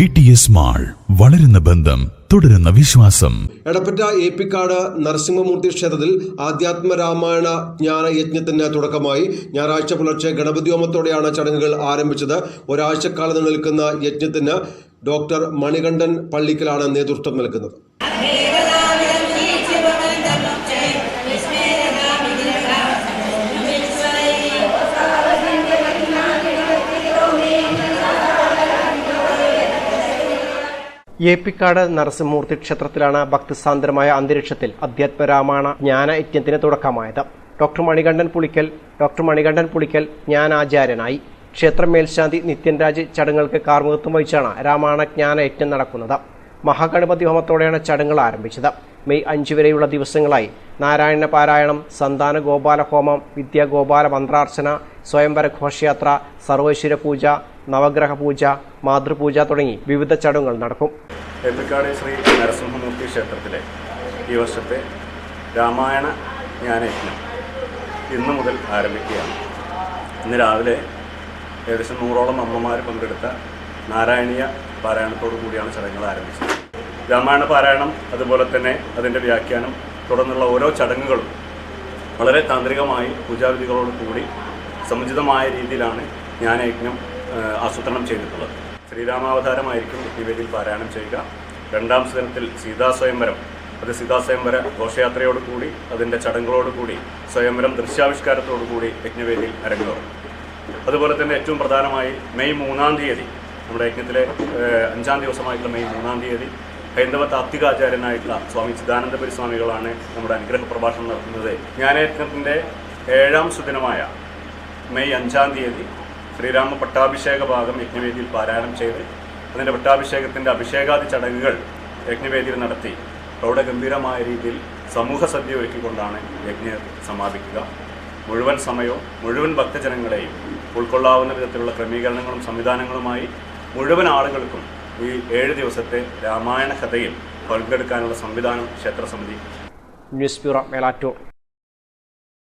V T mall വളരുന്ന ബന്ധം തുടരുന്ന വിശ്വാസം. എടപ്പറ്റ ഏപ്പിക്കാട് നരസിംഹമൂർത്തി ക്ഷേത്രത്തിൽ ആധ്യാത്മ രാമായണ ജ്ഞാന യജ്ഞത്തിന് തുടക്കമായി ഞായറാഴ്ച പുലർച്ചെ ഗണപതി ഹോമത്തോടെയാണ് ചടങ്ങുകൾ ആരംഭിച്ചത്. ഒരാഴ്ചക്കാലം നിൽക്കുന്ന യജ്ഞത്തിന് ഡോക്ടർ മണികണ്ഠൻ പള്ളിക്കലാണ് നേതൃത്വം നൽകുന്നത്. ഏപ്പിക്കാട് നരസിംഹമൂർത്തി ക്ഷേത്രത്തിലാണ് ഭക്തിസാന്ദ്രമായ അന്തരീക്ഷത്തിൽ അധ്യാത്മരാമായണ ജ്ഞാന യജ്ഞത്തിന് തുടക്കമായത്. ഡോക്ടർ മണികണ്ഠൻ പുളിക്കൽ ഡോക്ടർ മണികണ്ഠൻ പുളിക്കൽ ജ്ഞാനാചാര്യനായി ക്ഷേത്ര മേൽശാന്തി നിത്യൻ രാജ് ചടങ്ങുകൾക്ക് കാർമ്മികത്വം വഹിച്ചാണ് രാമായണ ജ്ഞാന യജ്ഞം നടക്കുന്നത്. മഹാഗണപതി ഹോമത്തോടെയാണ് ചടങ്ങുകൾ ആരംഭിച്ചത്. മെയ് അഞ്ച് വരെയുള്ള ദിവസങ്ങളായി നാരായണ പാരായണം സന്താന ഗോപാല ഹോമം വിദ്യാഗോപാല മന്ത്രാർച്ചന സ്വയംവര ഘോഷയാത്ര സർവേശ്വര പൂജ നവഗ്രഹ പൂജ മാതൃപൂജ തുടങ്ങി വിവിധ ചടങ്ങുകൾ നടക്കും. എപ്പിക്കാട് ശ്രീ നരസിംഹമൂർത്തി ക്ഷേത്രത്തിലെ ഈ വർഷത്തെ രാമായണ ജ്ഞാനയജ്ഞം ഇന്ന് മുതൽ ആരംഭിക്കുകയാണ്. ഇന്ന് രാവിലെ ഏകദേശം നൂറോളം അമ്മമാർ പങ്കെടുത്ത നാരായണീയ പാരായണത്തോടു കൂടിയാണ് ചടങ്ങുകൾ ആരംഭിച്ചത്. രാമായണ പാരായണം അതുപോലെ തന്നെ അതിന്റെ വ്യാഖ്യാനം തുടർന്നുള്ള ഓരോ ചടങ്ങുകളും വളരെ താന്ത്രികമായി പൂജാവിധികളോട് കൂടി സമുചിതമായ രീതിയിലാണ് ജ്ഞാനയജ്ഞം ആസൂത്രണം ചെയ്തിട്ടുള്ളത്. ശ്രീരാമാവതാരമായിരിക്കും നിവേദിയിൽ പാരായണം ചെയ്യുക. രണ്ടാം സ്ഥലത്തിൽ സീതാസ്വയംവരം അത് സീതാസ്വയംവര ഘോഷയാത്രയോടുകൂടി ഘോഷയാത്രയോട് കൂടി അതിന്റെ ചടങ്ങുകളോടുകൂടി സ്വയംവരം ദൃശ്യാവിഷ്കാരത്തോടു കൂടി യജ്ഞവേദിയിൽ അരങ്ങേറും. അതുപോലെ തന്നെ ഏറ്റവും പ്രധാനമായി മെയ് മൂന്നാം തീയതി നമ്മുടെ യജ്ഞത്തിലെ അഞ്ചാം ദിവസമായിട്ടുള്ള മെയ് മൂന്നാം തീയതി ഹൈന്ദവ താത്വികാചാര്യനായിട്ടുള്ള സ്വാമി ചിദാനന്ദപുരി സ്വാമികളാണ് നമ്മുടെ അനുഗ്രഹ പ്രഭാഷണം നടത്തുന്നത്. ജ്ഞാനയജ്ഞത്തിന്റെ ഏഴാം സുദിനമായ മെയ് അഞ്ചാം തീയതി ശ്രീരാമ പട്ടാഭിഷേക ഭാഗം യജ്ഞവേദിയിൽ പാരായണം ചെയ്ത് അതിന്റെ പട്ടാഭിഷേകത്തിന്റെ അഭിഷേകാദി ചടങ്ങുകൾ യജ്ഞവേദിയിൽ നടത്തി. പ്രൗഢഗംഭീരമായ രീതിയിൽ സമൂഹ സദ്യ ഒരുക്കിക്കൊണ്ടാണ് യജ്ഞം സമാപിക്കുക. മുഴുവൻ സമയവും മുഴുവൻ ഭക്തജനങ്ങളെയും ഉൾക്കൊള്ളാവുന്ന വിധത്തിലുള്ള ക്രമീകരണങ്ങളും സംവിധാനങ്ങളുമായി മുഴുവൻ ആളുകൾക്കും ഈ ഏഴ് ദിവസത്തെ രാമായണ കഥയിൽ പങ്കെടുക്കാനുള്ള സംവിധാനം ക്ഷേത്രസമിതി. News bureau Melattur.